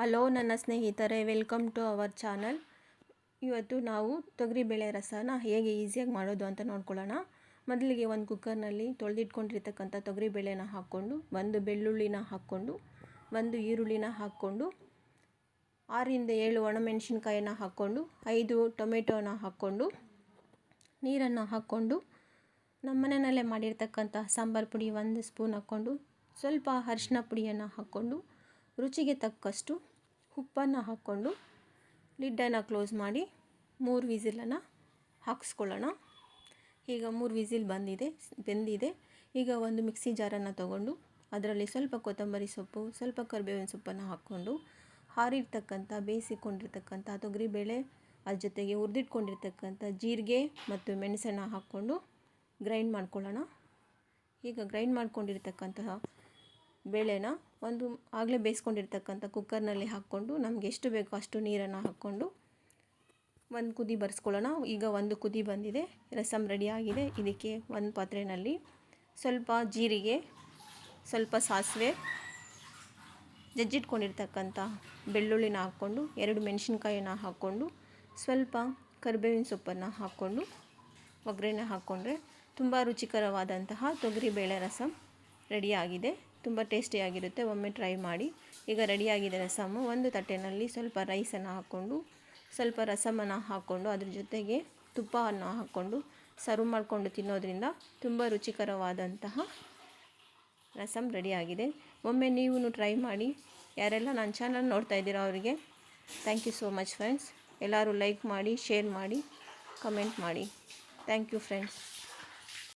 Hello ನನ್ನ ಸ್ನೇಹಿತರೆ, welcome to our channel. ಇವತ್ತು ನಾವು ತೊಗರಿಬೇಳೆ ರಸನ ಹೇಗೆ ಈಸಿಯಾಗಿ ಮಾಡೋದು ಅಂತ ನೋಡ್ಕೊಳ್ಳೋಣ. ಮೊದಲಿಗೆ ಒಂದು ಕುಕ್ಕರ್ನಲ್ಲಿ ತೊಳೆದಿಟ್ಕೊಂಡಿರ್ತಕ್ಕಂಥ ತೊಗರಿಬೇಳೆನ ಹಾಕ್ಕೊಂಡು, ಒಂದು ಬೆಳ್ಳುಳ್ಳಿನ ಹಾಕ್ಕೊಂಡು, ಒಂದು ಈರುಳ್ಳಿನ ಹಾಕ್ಕೊಂಡು, ಆರಿಂದ ಏಳು ಒಣಮೆಣಸಿನ್ಕಾಯಿನ ಹಾಕ್ಕೊಂಡು, ಐದು ಟೊಮೆಟೊನ ಹಾಕ್ಕೊಂಡು, ನೀರನ್ನು ಹಾಕ್ಕೊಂಡು, ನಮ್ಮ ಮನೆಯಲ್ಲೇ ಮಾಡಿರ್ತಕ್ಕಂಥ ಸಾಂಬಾರು ಪುಡಿ ಒಂದು ಸ್ಪೂನ್ ಹಾಕ್ಕೊಂಡು, ಸ್ವಲ್ಪ ಅರಿಶಿನ ಪುಡಿಯನ್ನು ಹಾಕ್ಕೊಂಡು, ರುಚಿಗೆ ತಕ್ಕಷ್ಟು ಉಪ್ಪನ್ನು ಹಾಕ್ಕೊಂಡು ಲಿಡ್ಡನ್ನು ಕ್ಲೋಸ್ ಮಾಡಿ ಮೂರು ವಿಸಿಲನ್ನು ಹಾಕಿಸ್ಕೊಳ್ಳೋಣ. ಈಗ ಮೂರು ವಿಸಿಲ್ ಬಂದಿದೆ, ಬೆಂದಿದೆ. ಈಗ ಒಂದು ಮಿಕ್ಸಿ ಜಾರನ್ನು ತಗೊಂಡು ಅದರಲ್ಲಿ ಸ್ವಲ್ಪ ಕೊತ್ತಂಬರಿ ಸೊಪ್ಪು, ಸ್ವಲ್ಪ ಕರಿಬೇವಿನ ಸೊಪ್ಪನ್ನು ಹಾಕ್ಕೊಂಡು ಹಾರಿರ್ತಕ್ಕಂಥ ಬೇಯಿಸಿಕೊಂಡಿರ್ತಕ್ಕಂಥ ತೊಗರಿಬೇಳೆ ಅದ್ರ ಜೊತೆಗೆ ಹುರಿದಿಟ್ಕೊಂಡಿರ್ತಕ್ಕಂಥ ಜೀರಿಗೆ ಮತ್ತು ಮೆಣಸನ್ನು ಹಾಕ್ಕೊಂಡು ಗ್ರೈಂಡ್ ಮಾಡ್ಕೊಳ್ಳೋಣ. ಈಗ ಗ್ರೈಂಡ್ ಮಾಡ್ಕೊಂಡಿರ್ತಕ್ಕಂತಹ ಬೇಳೆನ ಒಂದು ಆಗಲೇ ಬೇಯಿಸ್ಕೊಂಡಿರ್ತಕ್ಕಂಥ ಕುಕ್ಕರ್ನಲ್ಲಿ ಹಾಕ್ಕೊಂಡು ನಮಗೆ ಎಷ್ಟು ಬೇಕೋ ಅಷ್ಟು ನೀರನ್ನು ಹಾಕ್ಕೊಂಡು ಒಂದು ಕುದಿ ಬರ್ಸ್ಕೊಳ್ಳೋಣ. ಈಗ ಒಂದು ಕುದಿ ಬಂದಿದೆ. ರಸಮ್ ರೆಡಿಯಾಗಿದೆ ಇದಕ್ಕೆ ಒಂದು ಪಾತ್ರೆಯಲ್ಲಿ ಸ್ವಲ್ಪ ಜೀರಿಗೆ, ಸ್ವಲ್ಪ ಸಾಸಿವೆ, ಜಜ್ಜಿಟ್ಕೊಂಡಿರ್ತಕ್ಕಂಥ ಬೆಳ್ಳುಳ್ಳಿನ ಹಾಕ್ಕೊಂಡು, ಎರಡು ಮೆಣಸಿನ್ಕಾಯಿನ ಹಾಕ್ಕೊಂಡು, ಸ್ವಲ್ಪ ಕರಿಬೇವಿನ ಸೊಪ್ಪನ್ನು ಹಾಕ್ಕೊಂಡು, ಒಗ್ಗರಣೆ ಹಾಕ್ಕೊಂಡ್ರೆ ತುಂಬ ರುಚಿಕರವಾದಂತಹ ತೊಗರಿಬೇಳೆ ರಸಮ್ ರೆಡಿಯಾಗಿದೆ ತುಂಬ ಟೇಸ್ಟಿಯಾಗಿರುತ್ತೆ ಒಮ್ಮೆ ಟ್ರೈ ಮಾಡಿ. ಈಗ ರೆಡಿಯಾಗಿದೆ ರಸಮ್ಮು ಒಂದು ತಟ್ಟೆನಲ್ಲಿ ಸ್ವಲ್ಪ ರೈಸನ್ನು ಹಾಕ್ಕೊಂಡು, ಸ್ವಲ್ಪ ರಸಮನ್ನು ಹಾಕ್ಕೊಂಡು, ಅದ್ರ ಜೊತೆಗೆ ತುಪ್ಪವನ್ನು ಹಾಕ್ಕೊಂಡು ಸರ್ವ್ ಮಾಡಿಕೊಂಡು ತಿನ್ನೋದ್ರಿಂದ ತುಂಬ ರುಚಿಕರವಾದಂತಹ ರಸಮ್ ರೆಡಿಯಾಗಿದೆ ಒಮ್ಮೆ ನೀವು ಟ್ರೈ ಮಾಡಿ. ಯಾರೆಲ್ಲ ನನ್ನ ಚಾನಲ್ ನೋಡ್ತಾ ಇದ್ದೀರೋ ಅವರಿಗೆ thank you so much friends ಎಲ್ಲರೂ ಲೈಕ್ ಮಾಡಿ ಶೇರ್ ಮಾಡಿ ಕಮೆಂಟ್ ಮಾಡಿ. Thank you friends